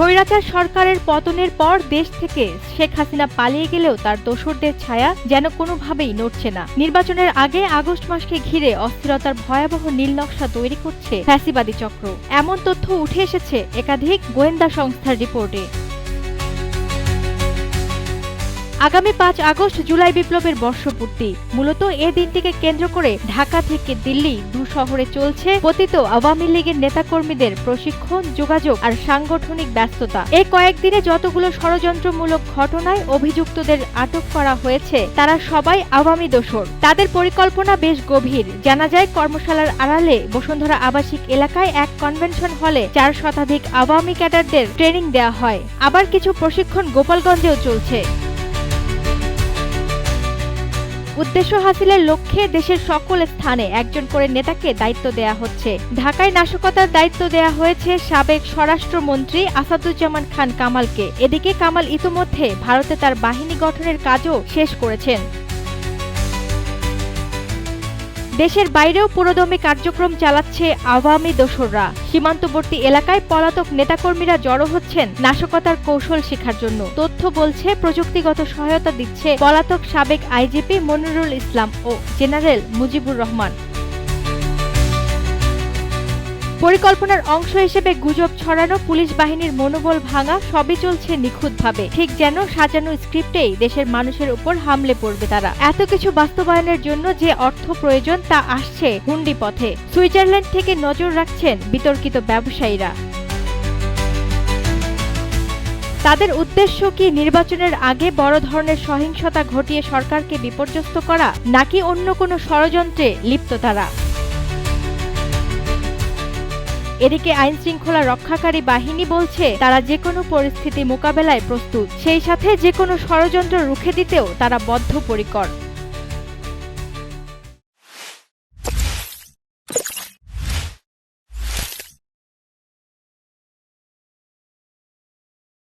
স্বৈরাচার সরকারের পতনের পর দেশ থেকে শেখ হাসিনা পালিয়ে গেলেও তার দোসরদের ছায়া যেন কোনোভাবেই নড়ছে না। নির্বাচনের আগে আগস্ট মাসকে ঘিরে অস্থিরতার ভয়াবহ নীলনকশা তৈরি করছে ফ্যাসিবাদী চক্র। এমন তথ্য উঠে এসেছে একাধিক গোয়েন্দা সংস্থার রিপোর্টে। আগামী পাঁচ আগস্ট জুলাই বিপ্লবের বর্ষপূর্তি। মূলত এ দিনটিকে কেন্দ্র করে ঢাকা থেকে দিল্লি দু শহরে চলছে পতিত আওয়ামী লীগের নেতাকর্মীদের প্রশিক্ষণ, যোগাযোগ আর সাংগঠনিক ব্যস্ততা। এই কয়েকদিনে যতগুলো ষড়যন্ত্রমূলক ঘটনায় অভিযুক্তদের আটক করা হয়েছে, তারা সবাই আওয়ামী দোসর তাদের পরিকল্পনা বেশ গভীর। জানা যায়, কর্মশালার আড়ালে বসুন্ধরা আবাসিক এলাকায় এক কনভেনশন হলে চার শতাধিক আওয়ামী ক্যাডারদের ট্রেনিং দেওয়া হয়। আবার কিছু প্রশিক্ষণ গোপালগঞ্জেও চলছে। উদ্দেশ্য হাসিলের লক্ষ্যে দেশের সকল স্থানে একজন করে নেতাকে দায়িত্ব দেয়া হচ্ছে। ঢাকায় নাশকতার দায়িত্ব দেয়া হয়েছে সাবেক স্বরাষ্ট্রমন্ত্রী আসাদুজ্জামান খান কামালকে। এদিকে কামাল ইতোমধ্যে ভারতে তার বাহিনী গঠনের কাজও শেষ করেছেন। দেশের বাইরেও পুরোদমে কার্যক্রম চালাচ্ছে আওয়ামী দোসররা। সীমান্তবর্তী এলাকায় পলাতক নেতাকর্মীরা জড়ো হচ্ছেন নাশকতার কৌশল শেখার জন্য। তথ্য বলছে, প্রযুক্তিগত সহায়তা দিচ্ছে পলাতক সাবেক আইজিপি মনিরুল ইসলাম ও জেনারেল মুজিবুর রহমান। পরিকল্পনার অংশ হিসেবে গুজব ছড়ানো, পুলিশ বাহিনীর মনোবল ভাঙা, সবই চলছে নিখুঁতভাবে। ঠিক যেন সাজানো স্ক্রিপ্টেই দেশের মানুষের উপর হামলে পড়বে তারা। এত কিছু বাস্তবায়নের জন্য যে অর্থ প্রয়োজন তা আসছে হুন্ডি পথে। সুইজারল্যান্ড থেকে নজর রাখছেন বিতর্কিত ব্যবসায়ীরা। তাদের উদ্দেশ্য কি নির্বাচনের আগে বড় ধরনের সহিংসতা ঘটিয়ে সরকারকে বিপর্যস্ত করা, নাকি অন্য কোনো ষড়যন্ত্রে লিপ্ত তারা? এদিকে আইন শৃঙ্খলা রক্ষাকারী বাহিনী বলছে, তারা যে কোনো পরিস্থিতি মোকাবেলায় প্রস্তুত। সেই সাথে যে কোনো ষড়যন্ত্র রুখে দিতেও তারা বদ্ধপরিকর।